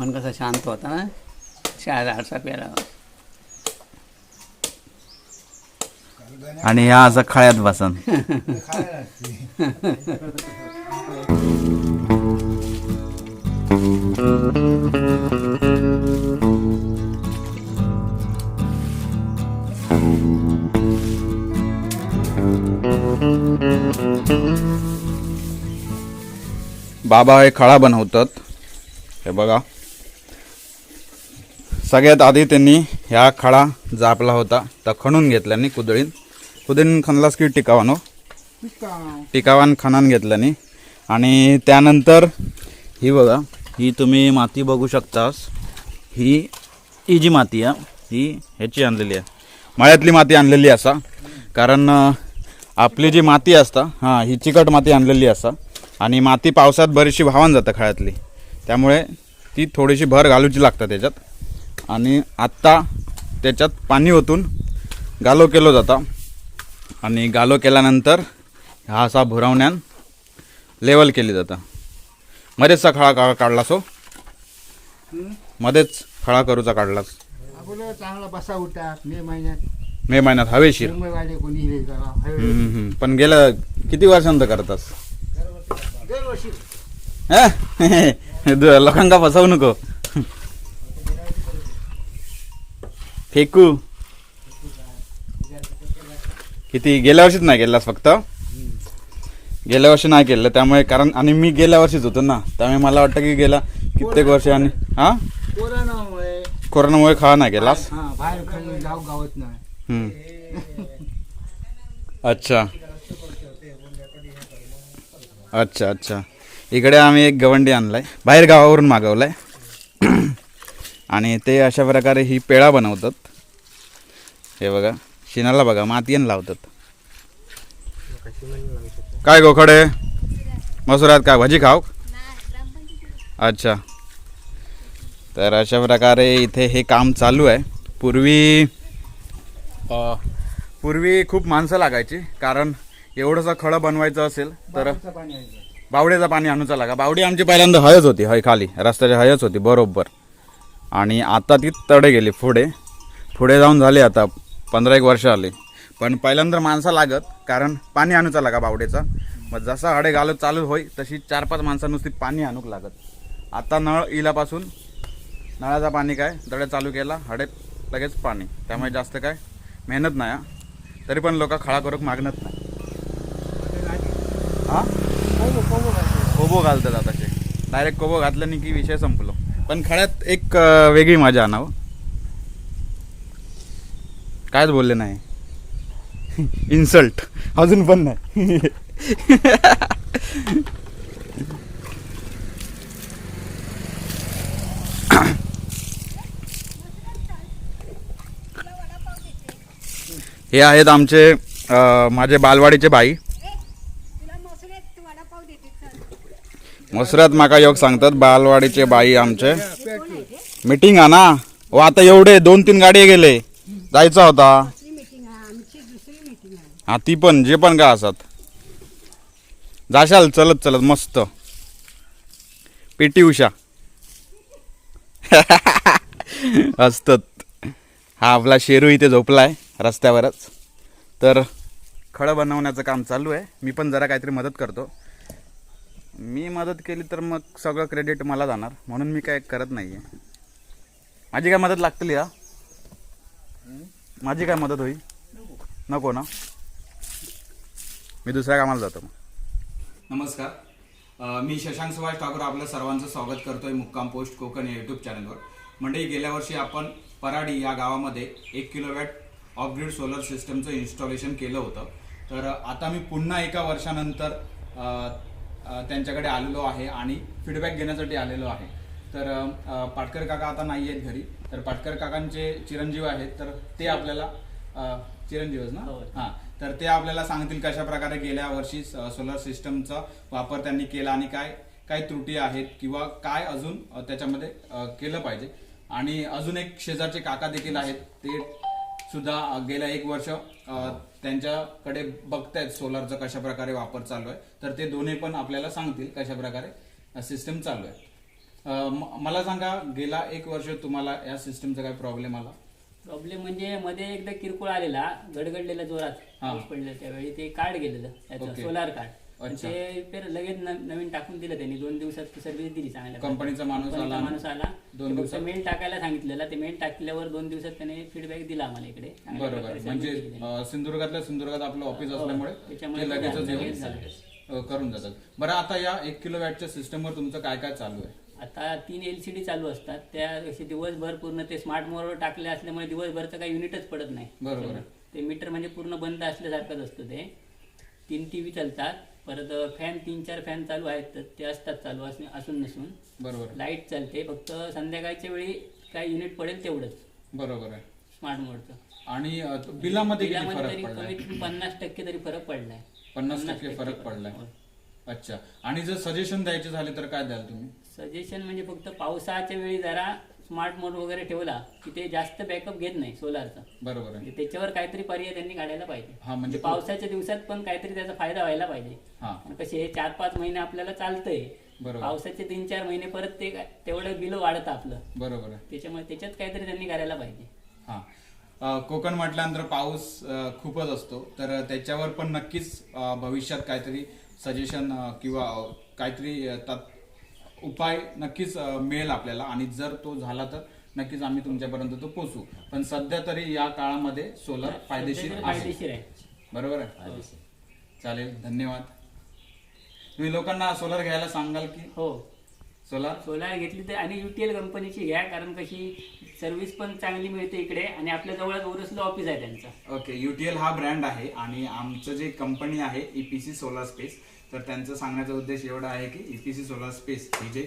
मन कसं शांत होता ना शाळेत आरसा प्यायला. आणि ह्या असं खळ्यात बसन. बाबा हे खळा बनवतात. हे बघा. सगळ्यात आधी त्यांनी ह्या खळा जापला होता. तर खणून घेतल्यानी कुदळीन कुदळीन खणलास की टिकावानो? टिकावान खणान घेतल्यानी. आणि त्यानंतर ही बघा ही तुम्ही माती बघू शकतास. ही ही जी माती आहे. ही ह्याची आणलेली आहे. मळ्यातली माती आणलेली असा. कारण आपली जी माती असता हां ही चिकट माती आणलेली असा. आणि माती पावसात बरीचशी भावान जातं खळ्यातली. त्यामुळे ती थोडीशी भर घालूची लागतं त्याच्यात. आणि आत्ता त्याच्यात पाणी ओतून गालो केलो जाता. आणि गालो केल्यानंतर हा असा भुरावण्यान लेवल केली जाता. मध्येचचा खळा का काढला सो मध्येच खळा करूचा काढलास. अगोदर चांगला बसा मे महिन्यात. मे महिन्यात हवेशीर. पण गेल्या किती वर्षांत करतास? हा? लोकांका फसवू नको. फेकू. किती? गेल्या वर्षीच नाही केलास फक्त? गेल्या वर्षी नाही केलं त्यामुळे कारण आणि मी गेल्या वर्षीच होतो ना त्यामुळे मला वाटतं की गेल्या कित्येक वर्ष आणि हा? कोरोनामुळे. कोरोनामुळे खा नाही हा हम्म. अच्छा. अच्छा अच्छा. इकडे आम्ही एक गवंडी आणलाय. बाहेर गावावरून मागवलाय. आणि ते अशा प्रकारे ही पेळा बनवतात. हे बघा शिनाला बघा मातीयन लावतात. काय गोखडे मसुरात काय भाजी खाऊ? अच्छा. तर अशा प्रकारे इथे हे काम चालू आहे. पूर्वी पूर्वी खूप माणसं लागायची कारण एवढंसं खळं बनवायचं असेल तर बावडेचा पाणी आणूचा लागा. बावडी आमची पहिल्यांदा हयच होती हय खाली. रस्त्याची हयच होती बरोबर. आणि आता ती तडे गेली पुढे. पुढे जाऊन झाली आता पंधरा एक वर्ष आली. पण पहिल्यांदा माणसं लागत कारण पाणी आणूचा लागा बावडेचा? मग जसा हडे घालत चालू होई तशी चार पाच माणसं नुसती पाणी आणूक लागत. आता नळ इलापासून नळाचा पाणी काय दडे चालू केला हडे लगेच पाणी. त्यामुळे जास्त काय मेहनत नाही. तरी पण लोक खळा करूक मागणत नाही. हा? कोबो घालतात. आताचे डायरेक्ट कोबो घातल्याने की विषय संपलो. पण खड्यात एक अं, वेगळी मजा आणावं हो. कायच बोलले नाही. इन्सल्ट अजून पण नाही. हे आहेत आमचे अं, माझे बालवाडीचे बाई. मसरात माका योग सांगतात बालवाडीचे बाई आमचे. मीटिंग हा ना? व आता एवढे दोन तीन गाडी गेले. जायचा होता. हा ती पण जे पण का असत जाशाल चलत चलत मस्त. पेटी उषा. असतात. हा आपला शेरू इथे झोपलाय रस्त्यावरच. तर खळं बनवण्याचं काम चालू आहे. मी पण जरा काहीतरी मदत करतो. मी मदत केली तर मग सगळं क्रेडिट मला जाणार. म्हणून मी काय करत नाही आहे माझी काय मदत लागतील या? माझी काय मदत होईल? नको ना? मी दुसऱ्या कामाला जातो मग. नमस्कार. मी शशांक सुभाष ठाकूर आपलं सर्वांचं स्वागत करतोय मुक्काम पोस्ट कोकण या यूट्यूब चॅनलवर म्हणजे गेल्या वर्षी आपण पराडी या गावामध्ये एक किलोवॅट ऑफग्रीड सोलर सिस्टमचं इन्स्टॉलेशन केलं होतं. तर आता मी पुन्हा एका वर्षानंतर त्यांच्याकडे आलेलो आहे आणि फीडबॅक घेण्यासाठी आलेलो आहे. तर पाटकर काका आता नाही आहेत घरी. तर पाटकर काकांचे चिरंजीव आहेत तर ते आपल्याला चिरंजीवच ना? हां. तर ते आपल्याला सांगतील कशा प्रकारे गेल्या वर्षी सोलर सिस्टमचा वापर त्यांनी केला आणि काय काय त्रुटी आहेत किंवा काय अजून त्याच्यामध्ये केलं पाहिजे. आणि अजून एक शेजारचे काका देखील आहेत ते सुद्धा गेल्या एक वर्ष त्यांच्याकडे बघतायत सोलरचा कशा प्रकारे वापर चालू आहे. तर ते दोन्ही पण आपल्याला सांगतील कशा प्रकारे सिस्टम चालू आहे. मला सांगा गेला एक वर्ष तुम्हाला या सिस्टमचा काय प्रॉब्लेम आला? प्रॉब्लेम म्हणजे मध्ये एकदा किरकोळ आलेला गडगडलेला जोरात पडलेला त्यावेळी ते कार्ड गेलेलं. सोलार कार्ड पण अच्छा. ते लगेच न- नवीन टाकून दिलं त्यांनी. दोन दिवसात सर्व्हिस दिली चांगल्या कंपनीचा माणूस कंपनीचा आला. माणूस आला. दोन ते फक्त दिवसात? मेल टाकायला सांगितलेलं. ते मेल टाकल्यावर दोन दिवसात त्याने फीडबॅक दिला आम्हाला इकडे. चांगल्या बरोबर. प्रकारे म्हणजे service दिली त्यांनी. अं, सिंधुदुर्गातल्या सिंधुदुर्गात आपलं ऑफिस हो, असल्यामुळे त्याच्यामुळे ते लगेचच लगेच येऊन झालं. अं, करून जातात. बरं आता या एक किलो वॅटच्या सिस्टमवर तुमचं काय काय चालू आहे? आता तीन एल सी डी चालू असतात. त्या असे दिवसभर पूर्ण ते स्मार्ट मोडवर टाकले असल्यामुळे दिवसभरचं काही युनिटच पडत नाही. बरोबर. ते मीटर म्हणजे पूर्ण बंद असल्यासारखंच असतं ते. तीन टी व्ही चालतात. परत फॅन तीन चार फॅन चालू आहेत तर ते असतात चालू असणे असून नसून. बरोबर. लाइट चालते फक्त संध्याकाळच्या वेळी काय युनिट पडेल तेवढंच. बरोबर आहे. स्मार्ट मोडचं. आणि बिलामध्ये तरी कमीत पन्नास टक्के तरी फरक पडलाय. पन्नास टक्के फरक पडलाय. अच्छा. आणि जर सजेशन द्यायचे झाले तर काय द्याल तुम्ही? सजेशन म्हणजे फक्त पावसाच्या वेळी जरा स्मार्ट मोड वगैरे ठेवला की ते जास्त बॅकअप घेत नाही सोलारचा बरोबर आहे. म्हणजे त्याच्यावर काहीतरी पर्याय त्यांनी काढायला पाहिजे. हा म्हणजे पावसाच्या दिवसात पण काहीतरी त्याचा फायदा व्हायला पाहिजे. हा. कसे हे चार पाच महिने आपल्याला चालतंय. बरोबर. पावसाचे तीन चार महिने परत ते काय- तेवढं बिल वाढत आपलं. बरोबर आहे. त्याच्यामुळे त्याच्यात काहीतरी त्यांनी करायला पाहिजे. हा. अ, कोकण म्हटल्यानंतर पाऊस अ, खूपच असतो. तर त्याच्यावर पण नक्कीच अ, भविष्यात काहीतरी सजेशन किंवा अ, काहीतरी अ, तात- उपाय नक्कीच मिळेल आपल्याला. आणि जर तो झाला तर नक्कीच आम्ही तुमच्यापर्यंत तो पोचू पण सध्या तरी या काळामध्ये सोलर फायदेशीर आहे. फायदेशीर आहे. बरोबर आहे? चालेल धन्यवाद. तुम्ही लोकांना सोलर घ्यायला सांगाल की? हो. सोलर सोलार घेतली तर आणि युटीएल कंपनीची घ्या कारण कशी सर्व्हिस पण चांगली मिळते इकडे आणि आपल्या जवळच ओरसलं ऑफिस आहे त्यांचं. ओके युटीएल हा ब्रँड आहे आणि आमचं जे कंपनी आहे ईपीसी सोलार स्पेस तर त्यांचं सांगण्याचा उद्देश एवढा आहे की E ईपीसी सोलार स्पेस हे जे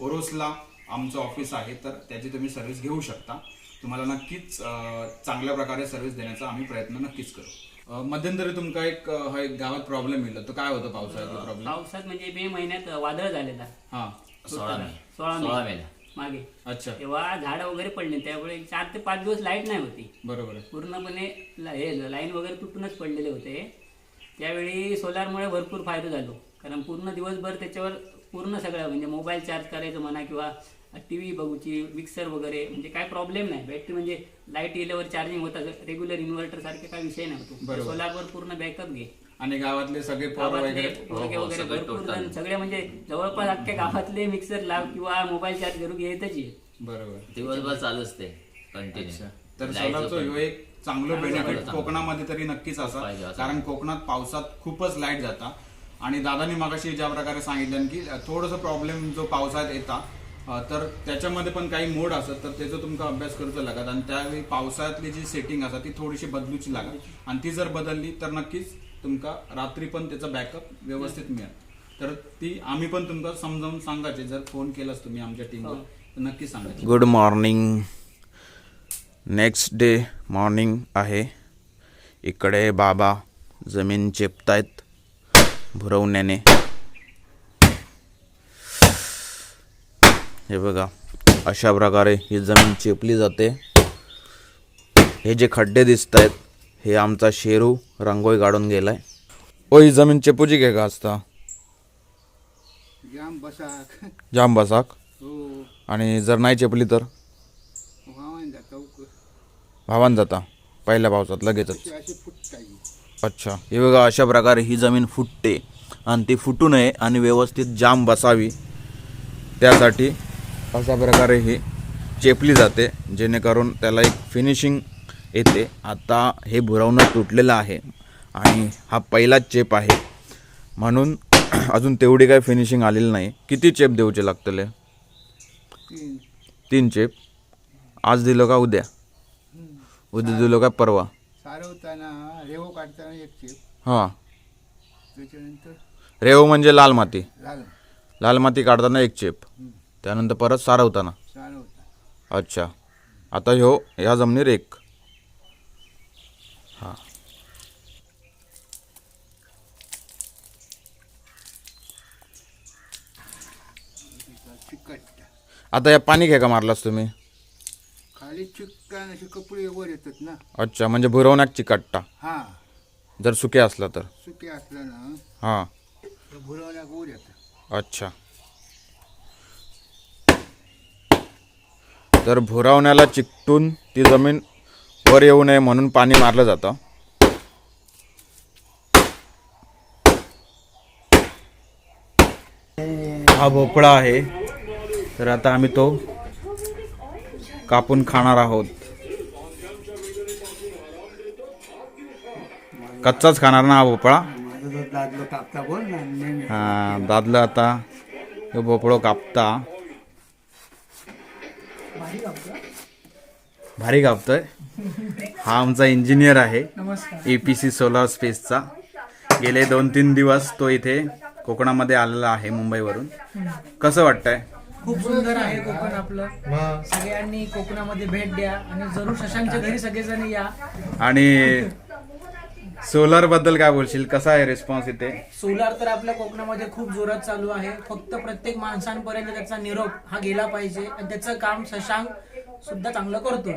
ओरोसला आमचं ऑफिस आहे तर त्याची तुम्ही सर्व्हिस घेऊ शकता. तुम्हाला नक्कीच चांगल्या प्रकारे सर्व्हिस देण्याचा आम्ही प्रयत्न नक्कीच करू. मध्यंतरी तुमका एक हा गावात प्रॉब्लेम येईल तो काय होतं पावसाळ्याचा प्रॉब्लेम पावसात म्हणजे मे महिन्यात वादळ झालेला. हा. सोळा मे. सोळा मेला मागे. अच्छा. तेव्हा झाडं वगैरे पडले. त्यामुळे चार ते पाच दिवस लाइट नाही होती. बरोबर पूर्णपणे हे लाईन वगैरे तुटूनच पडलेले होते. त्यावेळी सोलारमुळे भरपूर फायदा झालो. कारण पूर्ण दिवसभर त्याच्यावर पूर्ण सगळं म्हणजे मोबाईल चार्ज करायचं म्हणा किंवा टी व्ही बघूची मिक्सर वगैरे म्हणजे काय प्रॉब्लेम नाही. बॅटरी म्हणजे लाइट गेल्यावर चार्जिंग होतात रेग्युलर इन्व्हर्टर सारखे काय विषय नव्हतो. सोलारवर पूर्ण बॅकअप घे. आणि गावातले सगळे वगैरे हो, वगैरे सगळे भरपूर. जण सगळे म्हणजे जवळपास अख्ख्या गावातले मिक्सर लाव किंवा मोबाईल चार्ज करून येत बरोबर. दिवसभर चालूच ते अच्छा. कंटिन्यू तर सोलारचं एक चांगलं बेनिफिट. कोकणामध्ये तरी नक्कीच असा. कारण कोकणात पावसात खूपच लाइट जाता. आणि दादानी मागाशी ज्या प्रकारे सांगितलं की थोडंसं प्रॉब्लेम जो पावसाळ्यात येता तर त्याच्यामध्ये पण काही मोड असत तर त्याचा तुमका अभ्यास करूचा लागत आणि त्यावेळी पावसाळ्यातली जी सेटिंग असतात ती थोडीशी बदलूची लागत आणि ती जर बदलली तर नक्कीच तुमका रात्री पण त्याचा बॅकअप व्यवस्थित मिळेल. तर ती आम्ही पण तुमका समजावून सांगायचे. जर फोन केलास तुम्ही आमच्या टीमवर तर नक्की सांगायचे. Good morning next day morning आहे. इकडे बाबा जमीन चेपतायत भुरवण्याने. हे बघा अशा प्रकारे ही जमीन चेपली जाते. हे जे खड्डे दिसत आहेत हे आमचा शेरू रांगोळी काढून गेलाय. ओ ही जमीन चेपूची घे का असता जाम बसाक. जाम बसाक? हो. आणि जर नाही चेपली तर? भावान जाता पहिल्या पावसात लगेचच. अच्छा. हे बघा अशा प्रकारे ही जमीन फुटते आणि ती फुटू नये आणि व्यवस्थित जाम बसावी. त्यासाठी अशा प्रकारे ही चेपली जाते जेणेकरून त्याला एक फिनिशिंग येते. आता हे भुरवणं तुटलेलं आहे आणि हा पहिलाच चेप आहे. म्हणून अजून तेवढी काही फिनिशिंग आलेली नाही. किती चेप देऊचे लागतले? तीन चेप. आज दिलं का उद्या? उद्या दिलं का परवा? सारवताना रेवो काढताना एक चेप हां. त्याच्यानंतर रेव म्हणजे लाल माती. लाल. लाल माती काढताना एक चेप त्यानंतर परत सारवताना सारवता अच्छा. आता ह्यो ह्या जमिनीर एक. हां. चिकट. आता या पाणी घ्या का मारलास तुम्ही? खाली चिकन असे कपडे वर येतात ना. अच्छा म्हणजे भुरवण्याक चिकटता. हा. जर सुके असला तर. सुके असलं ना हां. तर भुरवण्याक वर येतं. अच्छा. तर भुरावण्याला चिकटून ती जमीन वर येऊ नये म्हणून पाणी मारलं जातं. हा भोपळा आहे. तर आता आम्ही तो कापून खाणार आहोत. कच्चाच खाणार ना हा भोपळा? हा दादलं आता. तो भोपळो कापता. भारी कापतोय. हा आमचा इंजिनियर आहे. ए पी सी सोलार स्पेसचा गेले दोन तीन दिवस तो इथे कोकणामध्ये आलेला आहे मुंबईवरून. कसं वाटतंय? खूप सुंदर आहे कोकण आपलं. सगळ्यांनी कोकणामध्ये भेट द्या आणि जरूर शशांकच्या घरी सगळेजण या. आणि सोलरबद्दल काय बोलशील? कसा आहे रिस्पॉन्स इथे? सोलार तर आपल्या कोकणामध्ये खूप जोरात चालू आहे. फक्त प्रत्येक माणसांपर्यंत त्याचा निरोप हा गेला पाहिजे आणि त्याचं काम शशांक सुद्धा चांगलं करतोय.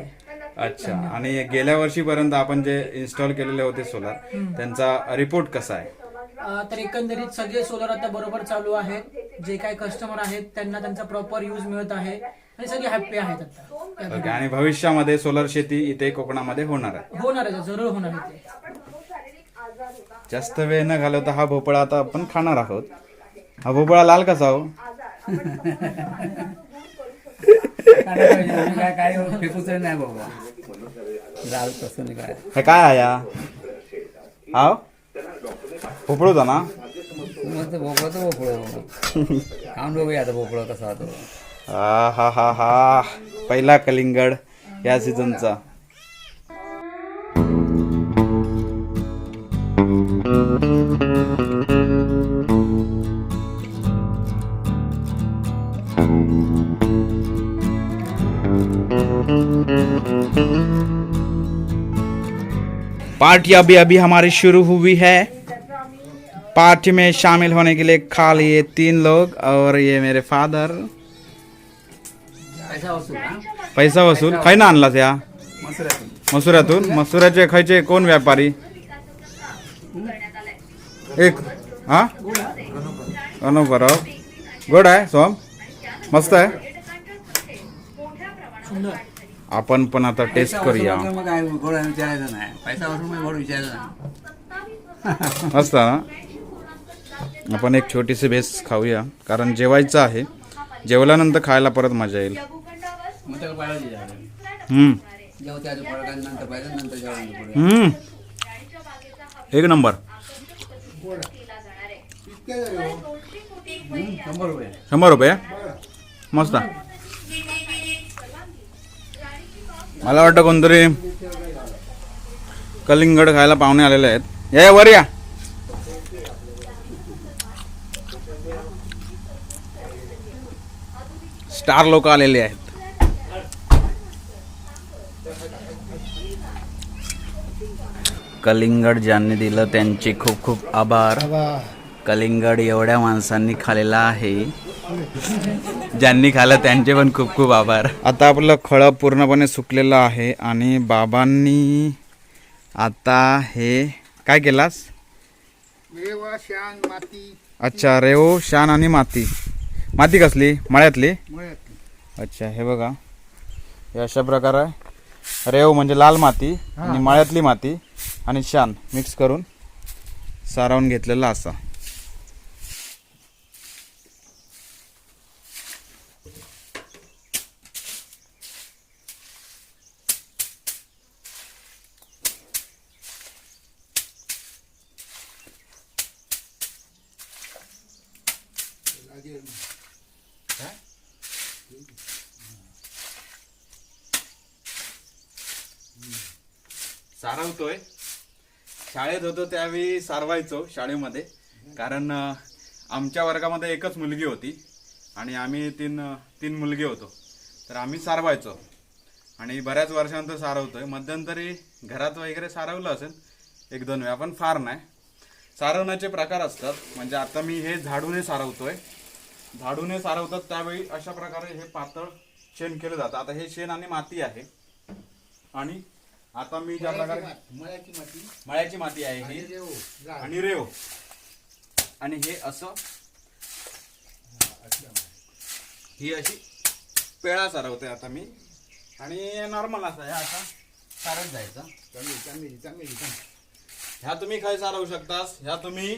अच्छा. आणि गेल्या वर्षीपर्यंत आपण जे इन्स्टॉल केलेले होते सोलर त्यांचा रिपोर्ट कसा आहे? अं, तर एकंदरीत सगळे सोलर आता बरोबर चालू आहेत. जे काही कस्टमर आहेत त्यांना त्यांचा प्रॉपर यूज मिळत आहे. आणि सगळे हॅप्पी आहेत आता. ओके आणि भविष्यामध्ये सोलर शेती इथे कोकणामध्ये होणार आहे? होणार आहे जरूर होणार आहे ते जास्त वेळ न घालवता हा भोपळा आता आपण खाणार आहोत. हा भोपळा लाल कसा हो? काय काय फेकूच नाही बाबा लाल तसं नाही काय? हे काय आहे हा? हा? भोपळो होता ना तर भोपळा तर भोपळा खाऊन बघूया आता भोपळा कसा होतो. हा हा हा हा. पहिला कलिंगड या सीझनचा पार्टी अभी अभी हमारी शुरू हुई है। पार्टी में शामिल होने के लिए खाली लिए तीन लोग और ये मेरे फादर। पैसा वसूल हा? पैसा वसूल। खै ना आणला त्या मसुरातून। मसुराचे खयचे कोण व्यापारी? एक हा? अनु बरं गोड आहे सोम? मस्त आहे आपण पण आता टेस्ट करूया. मग काय गोड विचारायचं नाही. पैसा वसूल मग गोड विचारायचं नाही. मस्त आहे ना? आपण एक छोटीशी बेस खाऊया कारण जेवायचं आहे. जेवल्यानंतर खायला परत मजा येईल. एक नंबर. शंभर रुपये? मस्त. मला वाटतं कोणतरी कलिंगड खायला पाहुणे आलेले आहेत. या वर या. स्टार लोक आलेले आहेत. कलिंगड ज्यांनी दिलं त्यांचे खूप खूप आभार. कलिंगड एवढ्या माणसांनी खाल्लेला आहे. ज्यांनी खाल्लं त्यांचे पण खूप खूप आभार. आता आपलं खळं पूर्णपणे सुकलेलं आहे आणि बाबांनी आता हे काय केलास? वेवा शान माती. अच्छा रेओ शान आणि माती. माती कसली? मळ्यातली? मळ्यात अच्छा हे बघा. हे अशा प्रकार आहे रेव म्हणजे लाल माती आणि मळ्यातली माती आणि शान मिक्स करून सारावून घेतलेला असा. सारवतोय शाळेत होतो त्यावेळी सारवायचो शाळेमध्ये. कारण आमच्या वर्गामध्ये एकच मुलगी होती आणि आम्ही तीन तीन मुलगे होतो. तर आम्ही सारवायचो. आणि बऱ्याच वर्षानंतर सारवतोय. मध्यंतरी घरात वगैरे सारवलं असेल एक दोन वेळा पण फार नाही. सारवण्याचे प्रकार असतात. म्हणजे आता मी हे झाडूने सारवतोय. झाडूने सारवतात त्यावेळी अशा प्रकारे हे पातळ शेण केलं जातं. आता हे शेण आणि माती आहे. आणि आता मी ज्या प्रकारे मळ्याची माती. मळ्याची माती आहे ही. रेव. आणि रेव. आणि हे असं ही अशी पेळा सारवते आता मी. आणि नॉर्मल असा ह्या असा सारत जायचा. चांगली चांगली चांगली चांगली. ह्या तुम्ही खाय सारवू शकतास? ह्या तुम्ही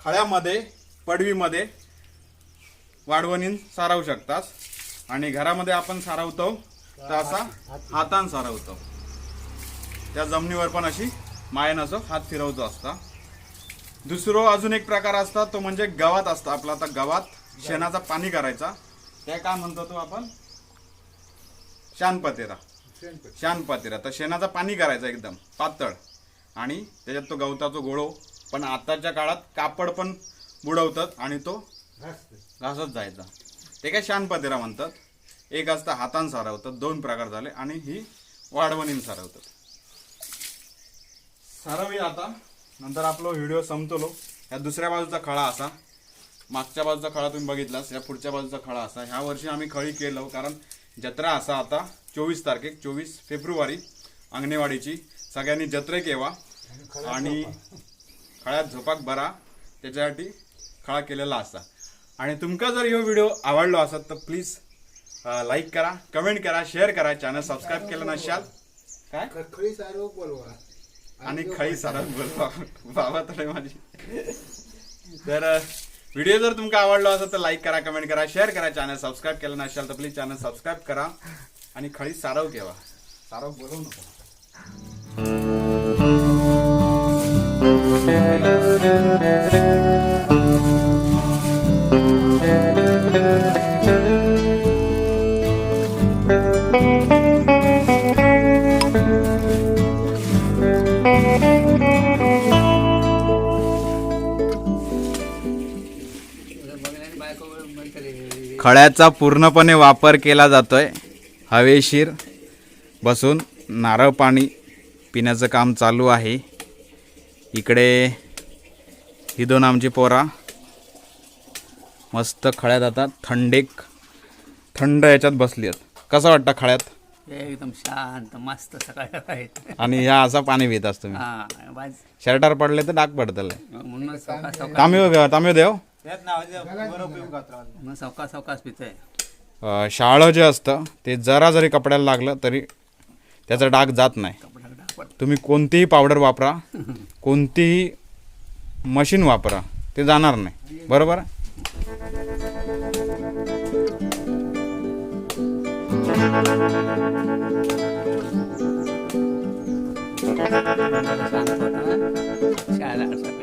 खळ्यामध्ये पडवीमध्ये वाढवणीन सारवू शकतास. आणि घरामध्ये आपण सारवतो तर असा हातान सारवतो. त्या जमिनीवर पण अशी मायन असं हात फिरवतो असता. दुसरं अजून एक प्रकार असता तो म्हणजे गवात असता. आपला आता गवात शेणाचा पाणी करायचा. ते काय म्हणतो तो आपण? शानपतेरा. शानपतेरा. तर शेणाचा पाणी करायचं एकदम पातळ. आणि त्याच्यात तो गवताचा गोळो. पण आताच्या काळात कापड पण बुडवतात आणि तो घासत जायचा. ते काय शानपतेरा म्हणतात. एक असतं हातान सारवतात दोन प्रकार झाले आणि ही वाढवणीन सारवतात. ठरवूया आता. नंतर आपला व्हिडिओ संपतलो ह्या दुसऱ्या बाजूचा खळा असा. मागच्या बाजूचा खळा तुम्ही बघितलास. या पुढच्या बाजूचा खळा असा. ह्या वर्षी आम्ही खळी केलो कारण जत्रा असा आता चोवीस तारखेक चोवीस फेब्रुवारी अंगणेवाडीची. सगळ्यांनी जत्रेक येवा आणि खळ्यात झोपाक बरा. त्याच्यासाठी खळा केलेला असा. आणि तुमका जर ह्यो व्हिडिओ आवडलो असत तर प्लीज लाईक करा कमेंट करा शेअर करा. चॅनल सबस्क्राईब केलं नसाल. काय? खळी सारो बोलवा. आणि खळी सारा बोलवा बाबा तर माझी. तर व्हिडिओ जर तुमका आवडलो असेल तर लाईक करा कमेंट करा शेअर करा चॅनल सबस्क्राईब केलं नसेल तर प्लीज चॅनल सबस्क्राईब करा आणि खळी सारव केवा. सारव बोलवू नको. खळ्याचा पूर्णपणे वापर केला जातोय. हवेशीर बसून नारळ पाणी पिण्याचं काम चालू आहे. इकडे ही दोन आमची पोरा. मस्त खळ्यात आता थंडेक थंड याच्यात बसली आहेत. कसं वाटतं खळ्यात? एकदम शांत मस्त सकाळ आणि ह्या असा पाणी पित असतो मी हा बाज शर्टावर पडले तर डाग पडतले. म्हणून सवका सवका तांबे तांबे देव. मग सवका सवकाच पितोय. अ, शाळं जे असतं ते जरा जरी कपड्याला लागलं तरी त्याचा डाग जात नाही. तुम्ही कोणतीही पावडर वापरा कोणतीही मशीन वापरा ते जाणार नाही. बरोबर? शाळेला सगळ्या